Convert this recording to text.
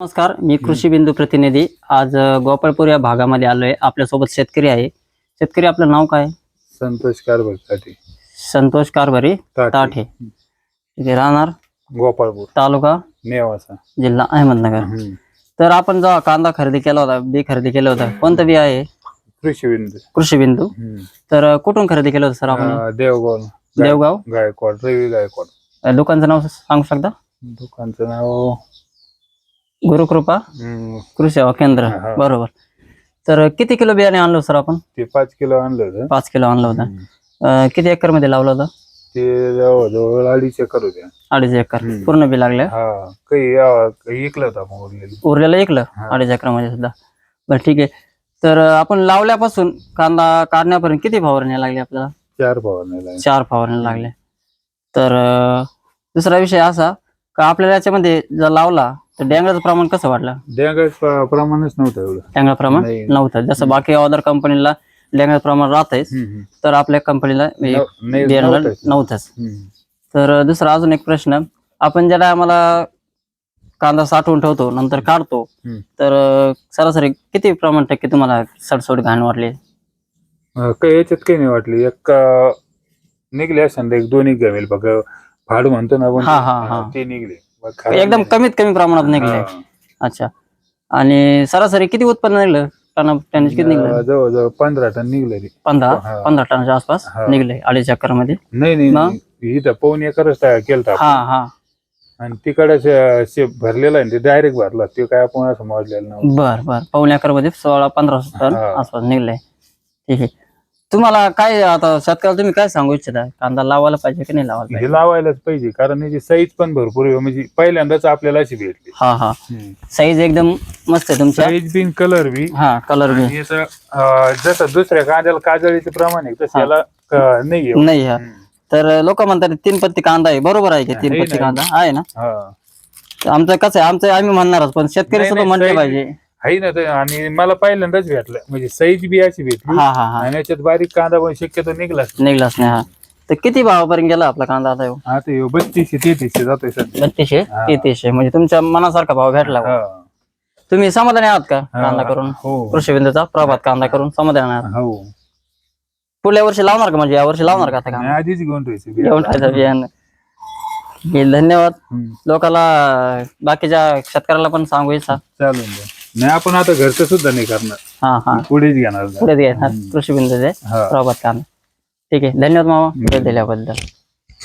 नमस्कार मी कृषी बिंदू प्रतिनिधी. आज गोपाळपूर या भागामध्ये आलोय. आपल्यासोबत शेतकरी आहे. शेतकरी आपलं नाव काय? संतोष कारभारसाठी संतोष कारभारी ताठे ठीक आहे राहणार? गोपाळपूर. तालुका? नेवासा. जिल्हा अहमदनगर. तर आपण जेव्हा कांदा खरेदी केला होता बी खरेदी केलं होतं कोणतं बी आहे? कृषी बिंदू. कृषी बिंदू. तर कुठून खरेदी केलं होतं सर आपण? देवगाव. देवगाव? गायकवाड रवी गायकवाड. दुकानचं नाव सांगू शकता? दुकानचं नाव गुरुकृपा कृषी सेवा केंद्र. बरोबर. तर किती किलो बियाणे आणलं सर आपण? ते पाच किलो आणलं होतं. पाच किलो आणलं होतं. अ, किती एकरमध्ये लावलं होतं? ते जवळजवळ अडीच एकर होत्या अडीच एकर. पूर्ण बी लागलं? हा काही या- काही इकलं होतं आपण उरलेलं. उरलेलं ऐकलं. अडीच एकरामध्ये सुद्धा. बरं ठीक आहे. तर अं, आपण लावल्यापासून कांदा काढण्यापर्यंत किती फवारण्या लागली आपल्याला? चार फवारण्याला चार फवारण्या लागल्या. तर अं, दुसरा विषय असा का आपल्याला याच्यामध्ये जर लावला तर डँगराचं प्रमाण कसं वाटलं डेंगळ प्रमाणच नव्हतं एवढं डँगरा प्रमाण नाही. नव्हतं जसं बाकी अदर कंपनीला डँगराचं प्रमाण राहतंच हम्म. तर आपल्या कंपनीला नव- नाही- बियाणाला नव्हतंच. नव्हतंच हम्म. तर दुसरा अजून एक प्रश्न आपण ज्याला आम्हाला कांदा साठवून ठेवतो नंतर काढतो हम्म. तर अं, सरासरी किती प्रमाण टक्के तुम्हाला सडसड घाण वाटली अं, काही याच्यात काही नाही वाटली एक अं, निघले असं एक दोन्ही गमेल बघ फाड म्हणतो ना हा, हा, हा. ते निघले एकदम नाही. कमीत कमी प्रमाणात निघले. अच्छा. आणि सरासरी किती उत्पन्न निघलं? टन टन किती निघलं? जवळजवळ पंधरा टन निघले पंधरा. पंधरा टनाच्या आसपास. निघले अडीच एकरमध्ये नाही नाही? नाही. इथं पाऊन एकरच केलता हा हा. आणि तिकडे शेप भरलेला आहे ते डायरेक्ट भरला. ते काय आपण असं मोजलेलं नव्हतं. बर बर. पाऊण एकरमध्ये सोळा पंधरा टन. आसपास निघले. ठीक आहे. तुम्हाला काय आता शेतकऱ्याला तुम्ही काय सांगू इच्छिता? कांदा लावायला पाहिजे की नाही लावायला पाहिजे? हे लावायलाच पाहिजे कारण याची साईज पण भरपूर आहे. म्हणजे पहिल्यांदाच आपल्याला अशी भेटली. हा हा. साईज एकदम मस्त आहे तुमच्या. साईज बिन कलर बी. हा कलर बी. आणि याचं, अं, जसं दुसऱ्या कांद्याला काजळीचे प्रमाण आहे तसं. याला अं, नाही आहे. नाही हा हम्म. तर लोक म्हणतात तीन पत्ती कांदा आहे. बरोबर आहे की तीन पत्ती. कांदा? आहे ना? हा. आमचं कसं आहे आमचं आम्ही म्हणणारच पण शेतकरी सुद्धा म्हणले पाहिजे. आहे ना ते आणि मला पहिल्यांदाच भेटलं म्हणजे साईज बी अशी भेटली हा हा हा आणि याच्यात बारीक कांदा पण शक्यतो निघलाच नाही. निघलाच नाही हा तर किती भावापर्यंत गेला आपला कांदा आता ह्यो? आता ह्यो बत्तीसशे तेहतीसशे जातोय सध्या बत्तीसशे. तेहतीसशे म्हणजे तुमच्या मनासारखा भाव भेटला बुवा. हा. तुम्ही समाधानी आहात का. कांदा करून हो कृषी बिंदूचा प्रभात कांदा करून समाधानी आहात हो पुढल्या वर्षी लावणार का म्हणजे या वर्षी लावणार का आता कांदा आधीच घेऊन ठेवायचे बी. घेऊन बियाणं धन्यवाद हम्म. लोकाला बाकीच्या शेतकऱ्याला पण सांगू इच्छा. नाही आपण आता घरचं सुद्धा नाही करणार. हा हा. पुढेच घेणार. पुढे घ्यायचं कृषी हा. प्रभात कांदा ठीक आहे. धन्यवाद मामा वेळ दिल्याबद्दल.